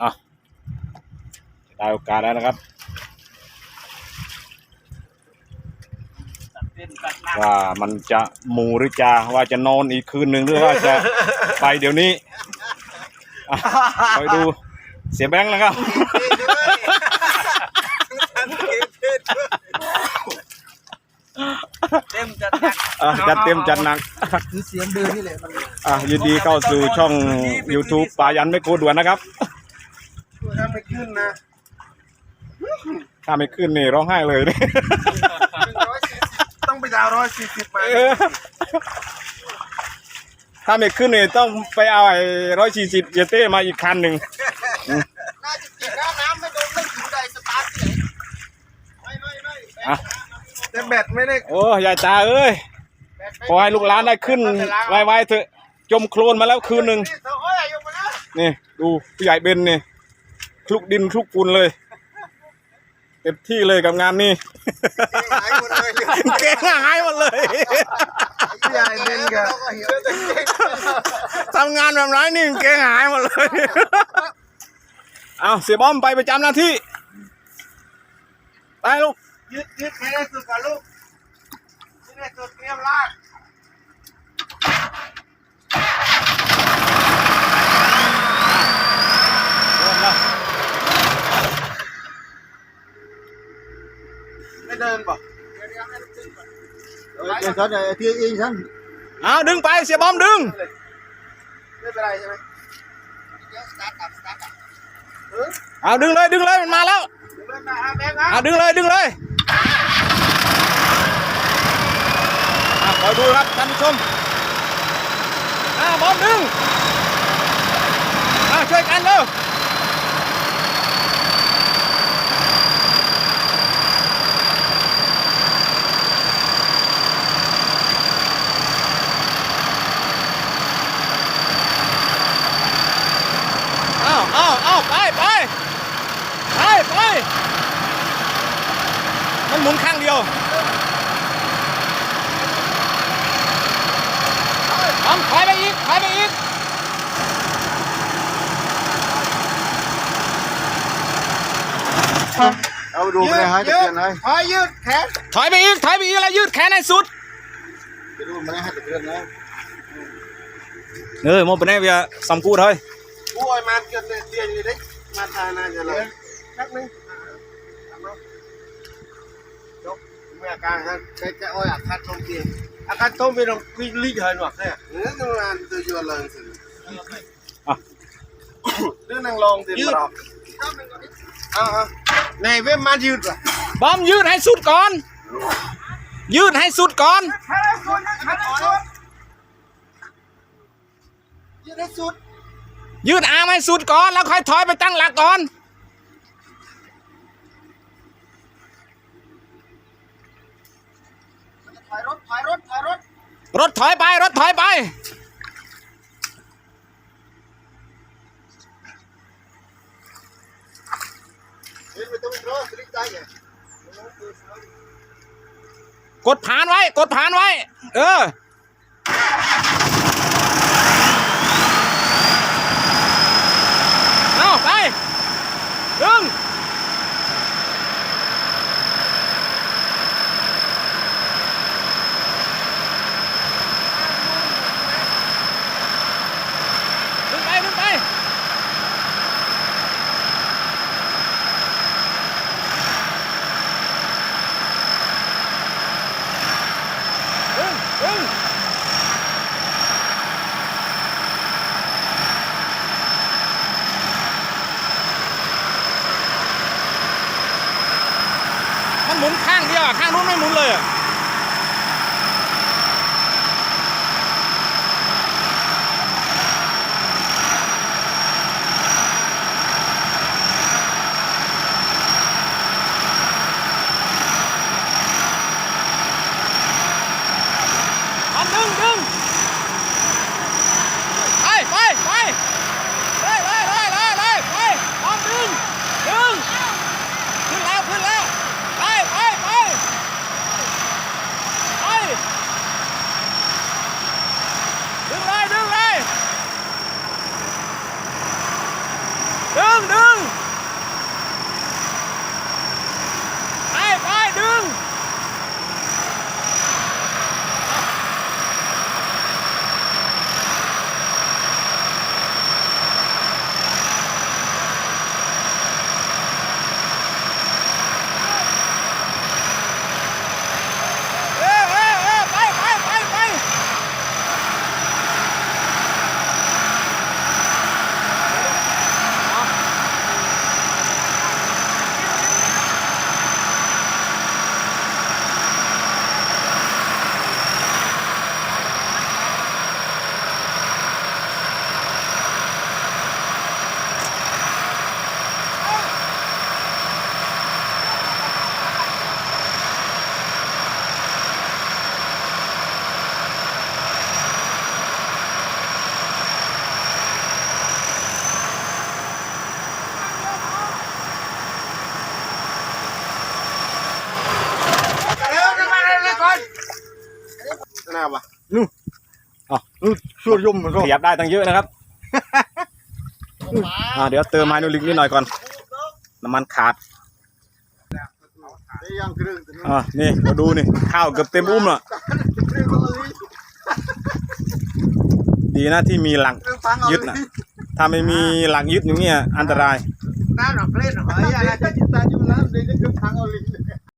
อะได้โอกาสแล้วนะครับว่ามันจะหมูหรือจาว่าจะนอนอีกคืนหนึ่งหรือว่าจะไปเดี๋ยวนี้อะคอยดูเสียแบงค์นะครับเต็มจัดหนักอะจัดเต็มจัดหนักคือเสียงเดินนี่แหละมันอะยินดีเข้าสู่ช่อง YouTube ปายันไม่โกด่วนนะครับ ถ้าไม่ขึ้นนะถ้าไม่ขึ้นนี่ร้องไห้เลยนี่ต้องไปดาวร้อยสี่สิบมาเออถ้าไม่ขึ้นนี่ต้องไปเอาไอ้ร้อยสี่สิบเจเต้มาอีกคันหนึ่งน่าจะกินน้ำน้ำไม่โดนไม่ถึงใจสตาร์ทที่ไหนไม่ไม่ไม่อะแต่แบตไม่ได้โอ้ยายตาเอ้ยขอให้ลูกหลานได้ขึ้นไวๆเถอะจมโคลนมาแล้วคืนหนึ่งเธอโอ้ยอยู่มาแล้วนี่ ดูผู้ใหญ่เบนนี่ คลุกดินคลุกฝุ่นเลยเต็มที่เลยกับงานนี้หายหมดเลยเก่งหายหมดเลยพี่ใหญ่เล่นกันทำงานแบบไรนี่เก่งหายหมดเลยเอาเสียบอมไปประจำหน้าที่ไปลูกยืดยืดให้ได้สุดกับลูกยืดให้สุดเตรียมลากไม่เดินป่ะเดี๋ยวให้ลูกขึ้นก่อน เดี๋ยวฉันไอ้ที่อิงฉันเอาดึงไปเสียบอมดึงไม่เป็นไรใช่ไหมเดี๋ยวสตาร์ทกลับสตาร์ทกลับเออเอาดึงเลยดึงเลยมันมาแล้วเดี๋ยวแม่มาหาแบงค์นะเอาดึงเลยดึงเลยอะคอยดูครับท่านผู้ชมอ่าบอมดึงอ่าช่วยกันเร็วเอาเอาเอาไปไปไปไป มันหมุนข้างเดียวบอมถอยไปอีกถอยไปอีกเอาดูไปเลยฮะจะเปลี่ยนให้พอยืดแขนถอยไปอีกถอยไปอีกแล้วยืดแขนให้สุดจะดูมันให้จะเปลี่ยนนะเออมองไปไหนเวียสำกูดเฮ้ยโอ้ยมันเกินเตียนเลยเด้มาทานน่าจะเลยแป๊บนึงย กเมื่อการฮะใช้จะอ้อยอาคาต้มเตียอาคาต้มไปลงวิลิเหินหรอกแค่เนื้อตรงนั้นตัวยัวเลยสิเรื่องนางลองเตียนหรอกเอาเอาในเว็บมายืดอะบอมยืดให้สุดก่อน ยืดให้สุดก่อนยืดให้สุดยืดอาร์มให้สุดก่อนแล้วค่อยถอยไปตั้งหลักก่อน ถอยรถถอยรถถอยรถรถถอยไป รถถอยไปเฮ้ยไม่ต้องรอสลิปใจไงกดผ่านไว้ กดผ่านไว้ เออ เอาไป ดึง ดึงไป ดึงไป ดึง ดึง มันหมุนข้างเดียวอะข้างนู้นไม่หมุนเลยอะเอาดึงดึงไปไปไปเลยเลยเลยเลยเลยไปเอาดึงดึง ขึ้นแล้วขึ้นแล้วไปไปไป ดึงดึงไปไปดึง เอ้ยเอ้ยเอ้ยไปไปไปไปเร็วมาเลยก่อนน่าปะ อ๋อ ช่วยยมมันก็ขยับได้ตั้งเยอะนะครับอ่าเดี๋ยวเติมไฮโดรลิกนิดหน่อยก่อน น้ำมันขาดยังกรึงอ่านี่มาดูนี่ข้าวเกือบเต็มอุ้มละดีนะที่มีหลักยึดนะถ้าไม่มีหลักยึดอย่างเงี้ยอันตรายน้าหนักเล่นหน่อยอะไรจะจิตใจจุ่มน้ำเดี๋ยวจะขึ้นทางเอาลิง